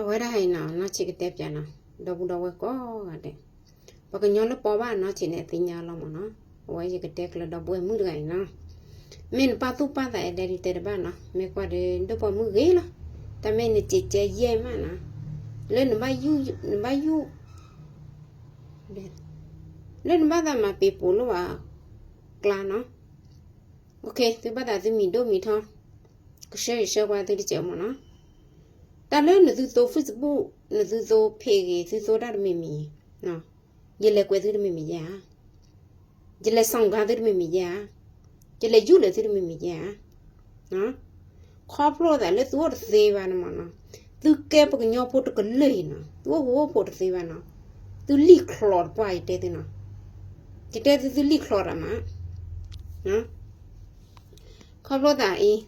အဝဲရဟိုင်နော်နော်ချစ်ကတဲ့ပြန်နော်တော့ဘူးတော့ဝဲကောကတဲ့ဘကညောလပေါ်ပါနော်ချစ်နေတင်ညာလောမနော်ဝဲရကတဲ့ကလတော့ပွဲမှုတိုင်နော်မင်းပါတူပါတဲ့တဲ့ဒီတဲ့ဘာနော်မေကွာတဲ့တော့ပေါ်မှုကြီးလားတမင်းနေချစ်ချဲရဲမနော်လဲနမယူနမယူလဲနမဒါမပေပူလို့ပါကလာနော်โอเคဒီဘာသာဒီမီဒိုမီထောကရှယ်ရှယ်ဝါတဲ့ကြမနော် တာလဲနသူတို Facebook နသူတိုဖေကြီးသူတိုတာမီမီနော်ရလေကွယ်သူမီမီယာရလေဆောင်ကားသူမီမီယာရလေယူလေသူမီမီယာနော်ခေါပလို့တယ်လေသူတို့သေးပါနမနော်သူကဲပကညောဖို့တကလေးနော်သူဟိုဖို့တသေးပါနော်သူလိခလော်ပွိုက်တဲ့တဲ့နော်ဒီတဲ့သူလိခလော်ရမှာနော်ခေါပလို့တာအေး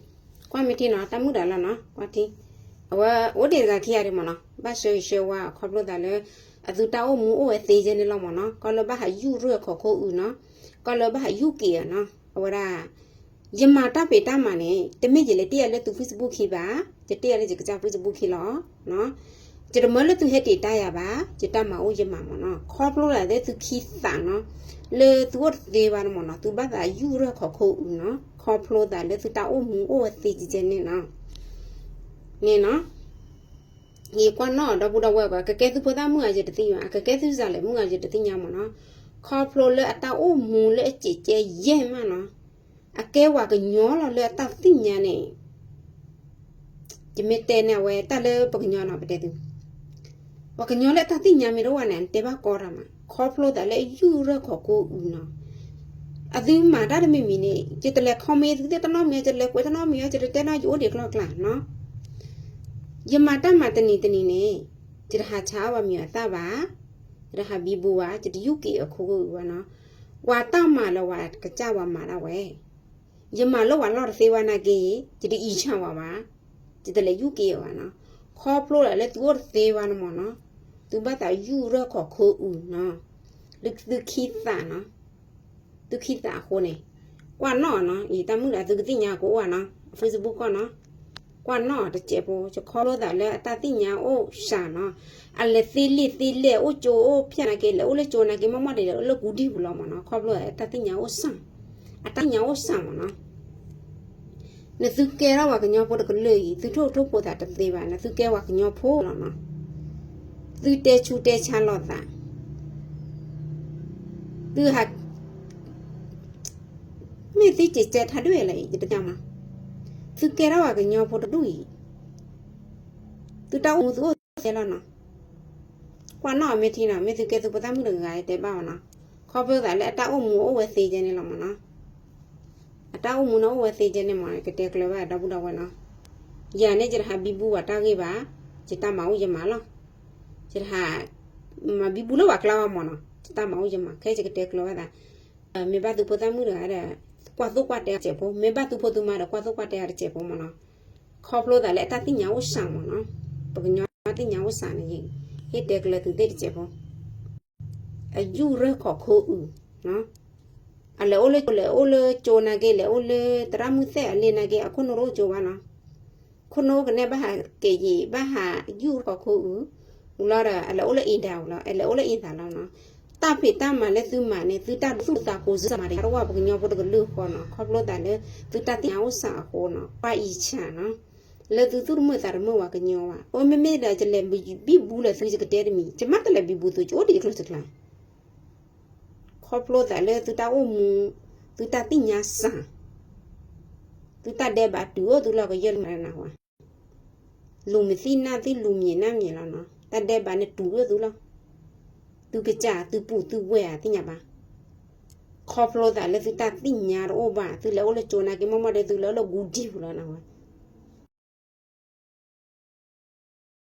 ကွာမတီနော်တမှုတာလားနော်ကွာတီအဝဝတေကခိရတယ်မနော်ဘာရှေရှေဝါခေါပလို့တာလေအသူတောင်းမူအိုဝဲသေးခြင်းနေလောက်မနော်ကောလဘဟာယူရခေါခိုဦးနော်ကောလဘဟာယူကေနော်အဝရာယမတာပေတာမနဲ့တမိကြီးလေတရလေသူ Facebook ခိပါတတရလေကြကြ Facebook ခိလောနော်ကျတမလသူဟက်တီတာရပါကျတမအိုယမမနော်ခေါပလို့လာတဲ့သူခိသနော်လေသူတ်သေးပါမနော်သူဘာသာယူရခေါခိုဦးနော်ခေါပလို့တာလေသူတောင်းမူအိုဝဲသေးခြင်းနေနော် နေနော်ဒီကွာနော်တော့ဘူးတော့ဝဲပါကကဲသူဖသားမှုအရတတိယကကဲသူစားလေမှုအရတတိညာမနော်ခေါဖလိုလေအတာအိုမူလေအကြည်ကျဲရဲမနော်အကဲဝါကညောလာလေအတာတိညာနေဒီမတဲနေဝဲတလေပကညောနော်ပတဲ့သူဝကညောလေအတာတိညာမီတော့ဝနန်တေဘာကောရမခေါဖလိုတလေယူရခေါကိုဦးနော်အဒီမှာဒါမီမီနေကျတလေခေါမေသူတဲ့တနော်မြေကျလေကွေတနော်မြေကျတဲ့နော်ယိုဒီကလောကလာနော် ယမတမတနီတနီနေကြရဟာချာဝမြတ်တာပါရဟာဘီဘူဝါကြတယုကေအခုဝနော်ဝါတမလဝါကကြဝမာရဝဲယမလောဝါလောသေဝနာကေကြတဤချဝပါကြတလေယုကေဝနော်ခေါပလို့လေသူသေဝနမနော်သူဘတာယူရခေါ်ခိုးဦးနော်လူသူခိတာနော်သူခိတာဟိုနေကွာနော်နော်ဤတမှုလာသူကတိညာကိုဝနော် Facebook ကောနော် ကွာနော်တကျေပေါ်ချခေါ်လို့တာလေအတတိညာအိုရှာနော်အလေသီလီသီလေအိုချိုအိုဖြန်ကေလေအိုလေချိုနာကေမမတေလေလကူဒီဘူးလောမနော်ခေါ်လို့အတတိညာအိုဆန်အတညာအိုဆန်မနော်နေသူကဲရဝကညောပေါ်တကလေးသူထုတ်ထုတ်ပေါ်တာတသေးပါနေသူကဲဝကညောဖိုးလောနော်သူတဲချူတဲချမ်းလောတာသူဟာမေတိကျကျထားတွေ့လေဒီတကြောင်မှာ သူကဲတော့ကညောဖို့တူကြီးသူတောင်းသူဆဲလာနော်ကွာနော်မေတီနာမေသူကဲသူပတမှုလည်းငါတဲ့ပါမနော်ခေါ်ပြောတာလေအတောက်မှုအဝဲသေးခြင်းနေလောမနော်အတောက်မှုနော်ဝဲသေးခြင်းနေမှာကတဲ့ကလဘတော့ဘူးတော့ဝဲနော်ညာနေကြဟာဘီဘူးဝတာခဲ့ပါจิตမောင်ရ မေဘသူပိုတမှုရအဲ့ဒါကွာသူကွာတဲ့ချက်ပေါ်မေဘသူပိုသူမှာတော့ကွာသူကွာတဲ့ချက်ပေါ်မလားခေါပလို့တယ်အတတိညာဝဆောင်မနော်ပကညာတိညာဝဆောင်နေရင်ဟစ်တဲ့ကလေးသူတဲ့ချက်ပေါ်အယူရခခိုးဦးနော်အလေအိုလေလေအိုလေချိုနာကေလေအိုလေတရမှုဆက်အလေနာကေအခုနရောချိုပါနော်ခုနောကနေဘာကေကြီးဘာဟာယူခခိုးဦးဦးလာရအလေအိုလေအင်တာဦးလားအလေအိုလေအင်တာလားနော် သူတာသူတာကိုစမာရတော့ဘကညောဘတ်ကလူခေါ်နော်ခေါပလို့တယ်လေသူတာတင်အောင်စာခေါ်နော်ပါဤချန်နော်လေသူသူမတာမဝကညောဝအိုမမေဒါကြလေဘီဘူးလေသူစကတဲ့မီကျမတလည်းဘီဘူးသူချိုဒီကလစကလာခေါပလို့တယ်လေသူတာအုံမူသူတာတင်ညာစာသူတာတဲ့ဘာတူသူလောကရမနာဝလူမသိနာသိလူမြင်နာမြင်လားနော်တ တဲ့ဘာနဲ့တူရသူလား tu ke cha tu pu tu we a tinya ba kho flo da le ta tinya ro ba tu le o le chona ke mama de tu le lo gu di fu la na wa